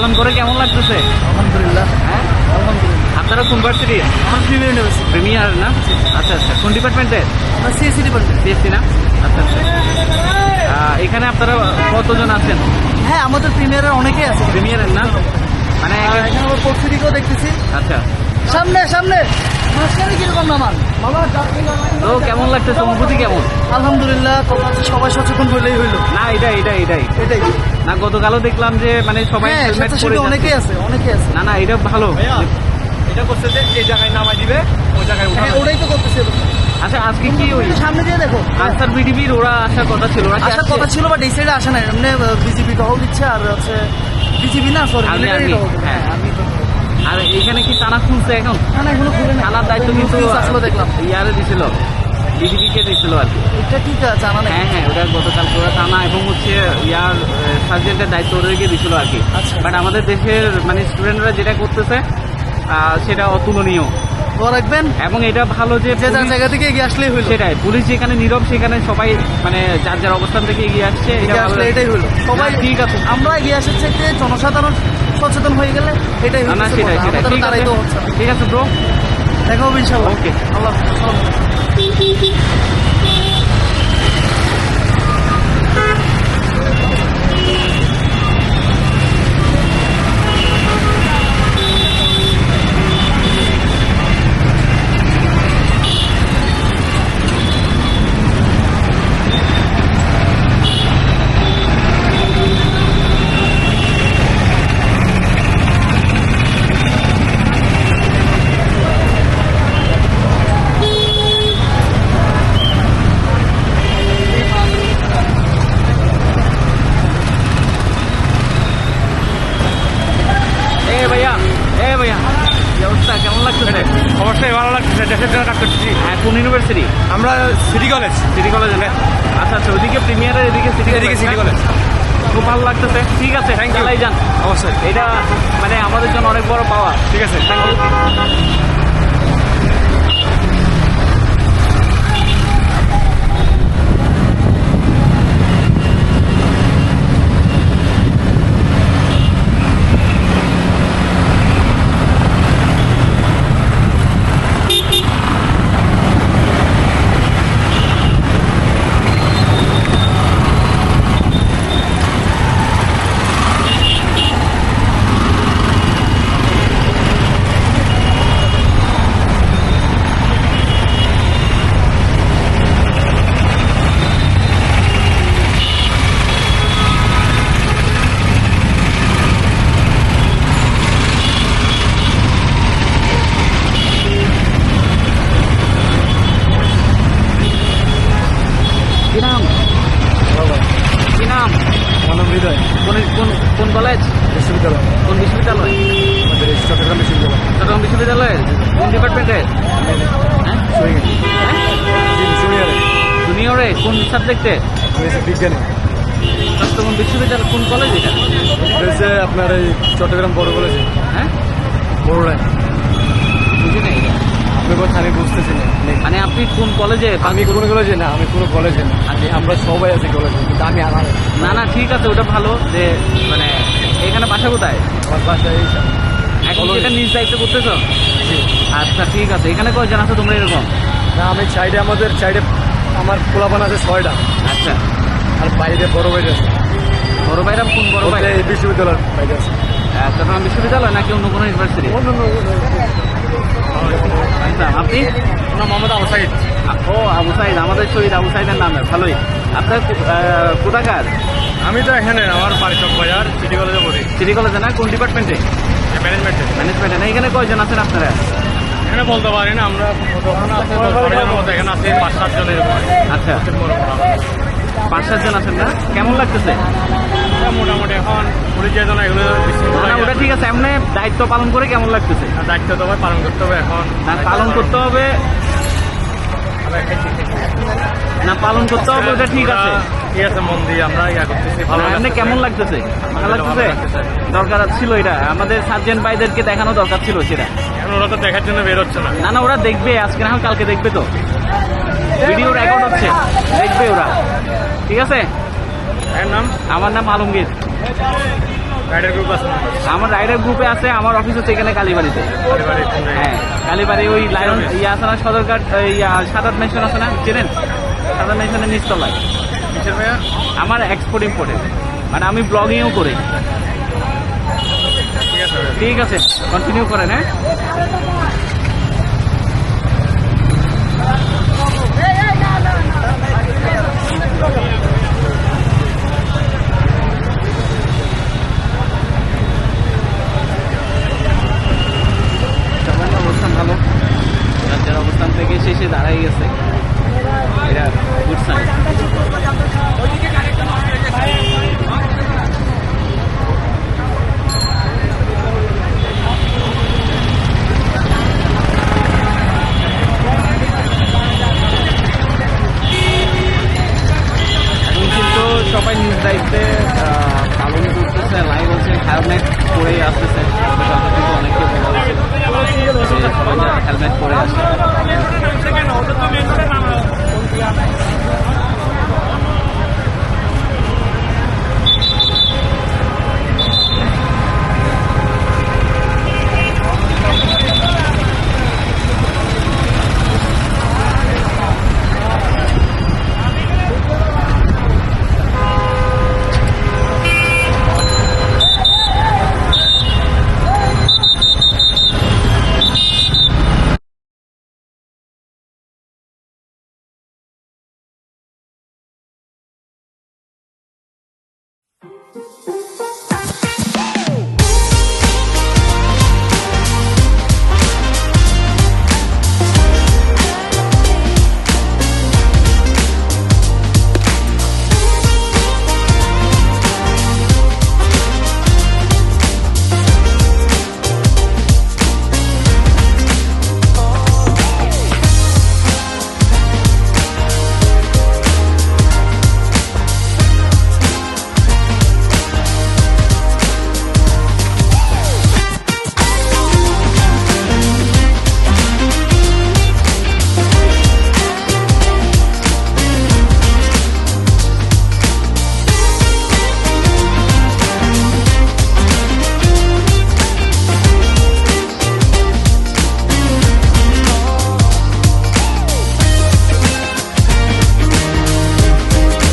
পালন করে কেমন লাগতেছে? আলহামদুলিল্লাহ। হ্যাঁ? আলহামদুলিল্লাহ। আপনারা কোন ভার্সিটি আমার প্রিমিয়ার ইউনিভার্সিটি প্রিমিয়ার না? আচ্ছা আচ্ছা। কোন ডিপার্টমেন্টের আমার সিএসসি ডিপার্টমেন্ট সিএসসি না? আচ্ছা আচ্ছা। এখানে আপনারা কতজন আছেন? হ্যাঁ আমাদের প্রিমিয়ারের অনেকেই আছে। প্রিমিয়ারের না? মানে এখানে আবার পরিস্থিতিকেও দেখতেছি। আচ্ছা। সামনে সামনে। তো কেমন লাগতেছে? অনুভূতি কেমন? আলহামদুলিল্লাহ কথা সবাই সচেতন হইলেই হইল। না এটাই এটাই এটাই। এটাই। না গতকালও দেখলাম যে মানে সবাই হ্যাঁ হেলমেট পরে অনেকেই আছে অনেকেই আছে। না না এটা ভালো। এটা করছে যে এই জায়গায় নামাই দিবে ওই জায়গায় হ্যাঁ ওটাই তো করতেছে আচ্ছা আজকে কি ওই সামনে দিয়ে দেখো। আনসার বিডিবির ওরা আসার কথা ছিল আসার কথা ছিল বাট এই সাইডে আসে না এমনি বিজেপি টহল দিচ্ছে আর হচ্ছে বিজেপি না সরি আমি- হ্যাঁ। আর এখানে কি টানা খুলছে এখন? টানার দায়িত্ব কিন্তু আসলো দেখলাম। ইয়ারে দিছিল। বিডিবিকে দিছিল আর কি। এটা ঠিক আছে জানা নেই হ্যাঁ হ্যাঁ ওটা গতকাল ওরা টানা এবং হচ্ছে ইয়ার সার্জেন্টের দায়িত্ব ওদেরকে দিছিল আর কি। আচ্ছা। বাট আমাদের দেশের মানে স্টুডেন্টরা যেটা করতেছে সেটা অতুলনীয়। রাখবেন? এবং এটা ভালো যে যে যার জায়গা থেকে এগিয়ে আসলেই হইল। সেটাই পুলিশ যেখানে নীরব সেখানে সবাই মানে যার যার অবস্থান থেকে এগিয়ে আসছে এটা আসলে এটাই হইল। সবাই ঠিক আছে। আমরা এগিয়ে আসার থেকে জনসাধারণ সচেতন হয়ে গেলে এটাই না সেটাই সেটাই। ঠিক তারাই আছে তো হচ্ছে। ঠিক আছে ব্রো দেখা হবে ইনশাল্লাহ। ওকে আল্লাহ হাফেজ। আসসালামু আলাইকুম। এ ভাইয়া এ ভাইয়া কি অবস্থা কেমন লাগতেছে অবশ্যই ভালো লাগছে দেশের জন্য কাজ করছি হ্যাঁ কোন ইউনিভার্সিটি আমরা সিটি কলেজ সিটি কলেজ এলে আচ্ছা আচ্ছা ওইদিকে প্রিমিয়ারের এদিকে সিটি এদিকে সিটি কলেজ খুব ভালো লাগতেছে। ঠিক আছে থ্যাংক ইউ যান। অবশ্যই। এটা মানে আমাদের জন্য অনেক বড় পাওয়া। ঠিক আছে। থ্যাংক ইউ কি নাম নাম? মানব হৃদয়। কোন কোন কোন কলেজ বিশ্ববিদ্যালয়। কোন বিশ্ববিদ্যালয়? আমাদের চট্টগ্রাম বিশ্ববিদ্যালয়। চট্টগ্রাম বিশ্ববিদ্যালয়ের? কোন ডিপার্টমেন্টের হ্যাঁ? জুনিয়রে। জুনিয়রে কোন সাবজেক্টে বিজ্ঞানী। চট্টগ্রাম বিশ্ববিদ্যালয় কোন কলেজ এটা? রয়েছে আপনার এই চট্টগ্রাম বড় কলেজে হ্যাঁ? বড়রায়। বুঝি নাই এটা। আপনি কথা আমি বুঝতেছি না মানে আপনি কোন কলেজে আমি কোনো কলেজে না আমি কোনো কলেজে না। আচ্ছা। আমরা সবাই আছি কলেজে কিন্তু আমি আমার না না ঠিক আছে ওটা ভালো যে মানে এখানে বাসা কোথায়? আমার বাসায় এই এখন এটা নিজ দায়িত্ব করতেছো? আচ্ছা ঠিক আছে। এখানে কয়জন আছো তোমরা এরকম? না আমি সাইডে আমাদের সাইডে আমার পোলাপান আছে ছয়টা। আচ্ছা। আর বাইরে বড় বাইরে আছে। বড় ভাইরা কোন বড় ভাই? বিশ্ববিদ্যালয়ের বাইরে আছে। চট্টগ্রাম বিশ্ববিদ্যালয় নাকি অন্য কোনো ইউনিভার্সিটি আচ্ছা আপনি? না মোহাম্মদ আবু সাইদ। ও আবু সাইদ আমাদের শহীদ আবু সাইদের নামে ভালোই। আপনার কোথাকার? আমি তো এখানে আমার বাড়ি চক বাজার সিটি কলেজে পড়ি সিটি কলেজে না কোন ডিপার্টমেন্টে? ম্যানেজমেন্টে ম্যানেজমেন্টে না এখানে কয়জন আছেন আপনারা? এখানে বলতে পারি না আমরা এখানে আছে পাঁচ সাত জন আচ্ছা। পাঁচ সাতজন আছেন না? কেমন লাগতেছে? মোটামুটি এখন পরিচয় জানা এগুলো ওটা ঠিক আছে এমনি দায়িত্ব পালন করে কেমন লাগতেছে? দায়িত্ব তো পালন করতে হবে এখন। পালন করতে হবে না পালন করতে হবে ওটা ঠিক আছে। ঠিক আছে মন দিয়ে আমরা ইয়া করতেছি ভালো না, কেমন লাগতেছে? ভালো লাগতেছে? দরকার ছিল এটা। আমাদের সার্জেন্ট ভাইদেরকে দেখানো দরকার ছিল সেটা। ওরা তো দেখার জন্য বের হচ্ছে না। না না ওরা দেখবে আজকে না কালকে দেখবে তো। ভিডিও রেকর্ড হচ্ছে। দেখবে ওরা। ঠিক আছে? এর নাম? আমার নাম আলমগীর। রাইডার গ্রুপ আছে আমার রাইডার গ্রুপে আছে আমার অফিস হচ্ছে এখানে কালীবাড়িতে? হ্যাঁ কালীবাড়ি ওই লায়ন ইয়ে আছে না সদরঘাট ইয়া সাদাত মেনশন আছে না চেনেন সাদাত মেশনের নিচতলায় আমার এক্সপোর্ট ইম্পোর্টের মানে আমি ব্লগিংও করি ঠিক আছে ভাইয়া। ঠিক আছে কন্টিনিউ করেন হ্যাঁ সবার অবস্থান ভালো যার যার শেষে দাঁড়াই গেছে। এটা গুড সাইন সবাই নিজ দায়িত্বে পালন করতেছে লাইভ হচ্ছে হেলমেট পরেই আসতেছে। কথা কিন্তু অনেকে বলা হচ্ছে যে সবাই হেলমেট পরে আসে